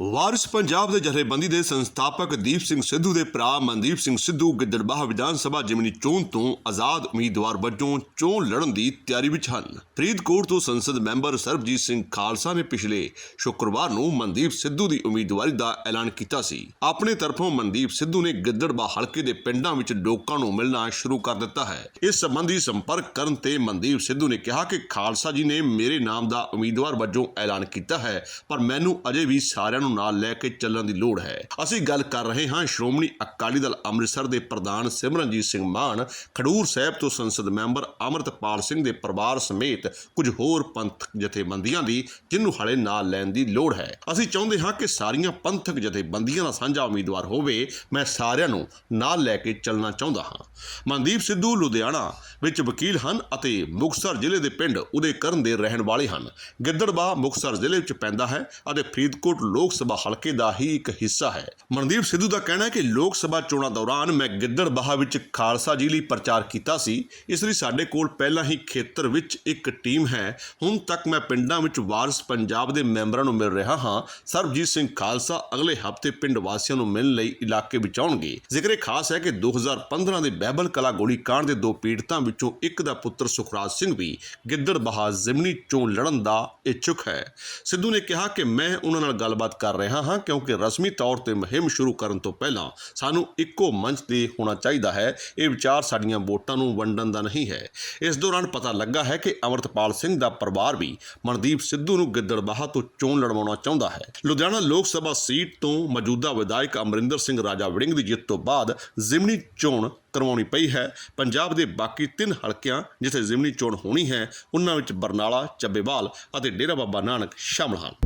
ਵਾਰਿਸ ਪੰਜਾਬ ਦੇ ਜਥੇਬੰਦੀ ਦੇ ਸੰਸਥਾਪਕ ਦੀਪ ਸਿੰਘ ਸਿੱਧੂ ਦੇ ਭਰਾ ਮਨਦੀਪ ਸਿੰਘ ਸਿੱਧੂ ਗਿੱਦੜਬਾਹ ਵਿਧਾਨ ਸਭਾ ਜਿਮਨੀ ਚੋਣ ਤੋਂ ਆਜ਼ਾਦ ਉਮੀਦਵਾਰ ਵਜੋਂ ਚੋਣ ਲੜਨ ਦੀ ਤਿਆਰੀ ਵਿੱਚ ਹਨ। ਫਰੀਦਕੋਟ ਤੋਂ ਸੰਸਦ ਮੈਂਬਰ ਸਰਬਜੀਤ ਸਿੰਘ ਖਾਲਸਾ ਨੇ ਪਿਛਲੇ ਸ਼ੁੱਕਰਵਾਰ ਨੂੰ ਮਨਦੀਪ ਸਿੱਧੂ ਦੀ ਉਮੀਦਵਾਰੀ ਦਾ ਐਲਾਨ ਕੀਤਾ ਸੀ। ਆਪਣੇ ਤਰਫੋਂ ਮਨਦੀਪ ਸਿੱਧੂ ਨੇ ਗਿੱਦੜਬਾਹ ਹਲਕੇ ਦੇ ਪਿੰਡਾਂ ਵਿੱਚ ਲੋਕਾਂ ਨੂੰ ਮਿਲਣਾ ਸ਼ੁਰੂ ਕਰ ਦਿੱਤਾ ਹੈ। ਇਸ ਸੰਬੰਧੀ ਸੰਪਰਕ ਕਰਨ ਤੇ ਮਨਦੀਪ ਸਿੱਧੂ ਨੇ ਕਿਹਾ ਕਿ ਖਾਲਸਾ ਜੀ ਨੇ ਮੇਰੇ ਨਾਮ ਦਾ ਉਮੀਦਵਾਰ ਵਜੋਂ ਐਲਾਨ ਕੀਤਾ ਹੈ, ਪਰ ਮੈਨੂੰ ਅਜੇ ਵੀ ਸਾਰਿਆਂ ਨੂੰ ਨਾਲ ਲੈ ਕੇ ਚੱਲਣ ਦੀ ਲੋੜ ਹੈ। ਅਸੀਂ ਗੱਲ ਕਰ ਰਹੇ ਹਾਂ ਸ਼੍ਰੋਮਣੀ ਅਕਾਲੀ ਦਲ ਅੰਮ੍ਰਿਤਸਰ ਦੇ ਪ੍ਰਧਾਨ ਸਿਮਰਨਜੀਤ ਸਿੰਘ ਮਾਨ, ਖਡੂਰ ਸਾਹਿਬ ਤੋਂ ਸੰਸਦ ਮੈਂਬਰ ਅਮਰਤਪਾਲ ਸਿੰਘ ਦੇ ਪਰਿਵਾਰ ਸਮੇਤ ਕੁਝ ਹੋਰ ਪੰਥਕ ਜਥੇਬੰਦੀਆਂ ਦੀ ਜਿਹਨੂੰ ਹਲੇ ਨਾਲ ਲੈਣ ਦੀ ਲੋੜ ਹੈ। ਅਸੀਂ ਚਾਹੁੰਦੇ ਹਾਂ ਕਿ ਸਾਰੀਆਂ ਪੰਥਕ ਜਥੇਬੰਦੀਆਂ ਦਾ ਸਾਂਝਾ ਉਮੀਦਵਾਰ ਹੋਵੇ। ਮੈਂ ਸਾਰਿਆਂ ਨੂੰ ਨਾਲ ਲੈ ਕੇ ਚੱਲਣਾ ਚਾਹੁੰਦਾ ਹਾਂ। ਮਨਦੀਪ ਸਿੱਧੂ ਲੁਧਿਆਣਾ ਵਿੱਚ ਵਕੀਲ ਹਨ ਅਤੇ ਮੁਕਤਸਰ ਜ਼ਿਲ੍ਹੇ ਦੇ ਪਿੰਡ ਉਦੇ ਕਰਨ ਦੇ ਰਹਿਣ ਵਾਲੇ ਹਨ। ਗਿੱਦੜਬਾਹ ਮੁਕਤਸਰ ਜ਼ਿਲ੍ਹੇ ਵਿੱਚ ਪੈਂਦਾ ਹੈ ਅਤੇ ਫਰੀਦਕੋਟ ਲੋਕ ਸਭਾ ਹਲਕੇ ਦਾ ਹੀ ਇੱਕ ਹਿੱਸਾ ਹੈ। ਮਨਦੀਪ ਸਿੱਧੂ ਦਾ ਕਹਿਣਾ ਹੈ ਕਿ ਲੋਕ ਸਭਾ ਚੋਣਾਂ ਦੌਰਾਨ ਮੈਂ ਗਿੱਦੜਬਾਹਾ ਵਿੱਚ ਖਾਲਸਾ ਜੀ ਲਈ ਪ੍ਰਚਾਰ ਕੀਤਾ ਸੀ। ਇਸ ਲਈ ਸਾਡੇ ਕੋਲ ਪਹਿਲਾਂ ਹੀ ਖੇਤਰ ਵਿੱਚ ਇੱਕ ਟੀਮ ਹੈ। ਹੁਣ ਤੱਕ ਮੈਂ ਪਿੰਡਾਂ ਵਿੱਚ ਵਾਰਸ ਪੰਜਾਬ ਦੇ ਮੈਂਬਰਾਂ ਨੂੰ ਮਿਲ ਰਿਹਾ ਹਾਂ। ਸਰਬਜੀਤ ਸਿੰਘ ਖਾਲਸਾ ਅਗਲੇ ਹਫ਼ਤੇ ਪਿੰਡ ਵਾਸੀਆਂ ਨੂੰ ਮਿਲਣ ਲਈ ਇਲਾਕੇ ਵਿੱਚ ਆਉਣਗੇ। ਜ਼ਿਕਰੇ ਖਾਸ ਹੈ ਕਿ 2015 ਦੇ ਬਹਿਬਲ ਕਲਾ ਗੋਲੀ ਕਾਂਡ ਦੇ ਦੋ ਪੀੜਤਾਂ ਵਿੱਚੋਂ ਇੱਕ ਦਾ ਪੁੱਤਰ ਸੁਖਰਾਜ ਸਿੰਘ ਵੀ ਗਿੱਦੜਬਾਹਾ ਜ਼ਿਮਨੀ ਚੋਣ ਲੜਨ ਦਾ ਇੱਛੁਕ ਹੈ। ਸਿੱਧੂ ਨੇ ਕਿਹਾ ਕਿ ਮੈਂ ਉਹਨਾਂ ਨਾਲ ਗੱਲਬਾਤ ਕਰ ਰਿਹਾ ਹਾਂ ਕਿਉਂਕਿ ਰਸਮੀ ਤੌਰ ਤੇ ਮੁਹਿੰਮ ਸ਼ੁਰੂ ਕਰਨ ਤੋਂ ਪਹਿਲਾਂ ਸਾਨੂੰ ਇੱਕੋ ਮੰਚ ਤੇ ਹੋਣਾ ਚਾਹੀਦਾ ਹੈ। ਇਹ ਵਿਚਾਰ ਸਾਡੀਆਂ ਵੋਟਾਂ ਨੂੰ ਵੰਡਣ ਦਾ ਨਹੀਂ ਹੈ। ਇਸ ਦੌਰਾਨ ਪਤਾ ਲੱਗਾ ਹੈ ਕਿ ਅਮਰਤਪਾਲ ਸਿੰਘ ਦਾ ਪਰਿਵਾਰ ਵੀ ਮਨਦੀਪ ਸਿੱਧੂ ਨੂੰ ਗਿੱਦੜਬਾਹਾ ਤੋਂ ਚੋਣ ਲੜਵਾਉਣਾ ਚਾਹੁੰਦਾ ਹੈ। ਲੁਧਿਆਣਾ ਲੋਕ ਸਭਾ ਸੀਟ ਤੋਂ ਮੌਜੂਦਾ ਵਿਧਾਇਕ ਅਮਰਿੰਦਰ ਸਿੰਘ ਰਾਜਾ ਵੜਿੰਗ ਦੀ ਜਿੱਤ ਤੋਂ ਬਾਅਦ ਜ਼ਿਮਨੀ ਚੋਣ ਕਰਵਾਉਣੀ ਪਈ ਹੈ। ਪੰਜਾਬ ਦੇ ਬਾਕੀ ਤਿੰਨ ਹਲਕਿਆਂ ਜਿੱਥੇ ਜ਼ਿਮਨੀ ਚੋਣ ਹੋਣੀ ਹੈ, ਉਹਨਾਂ ਵਿੱਚ ਬਰਨਾਲਾ, ਚੱਬੇਵਾਲ ਅਤੇ ਡੇਰਾ ਬਾਬਾ ਨਾਨਕ ਸ਼ਾਮਲ ਹਨ।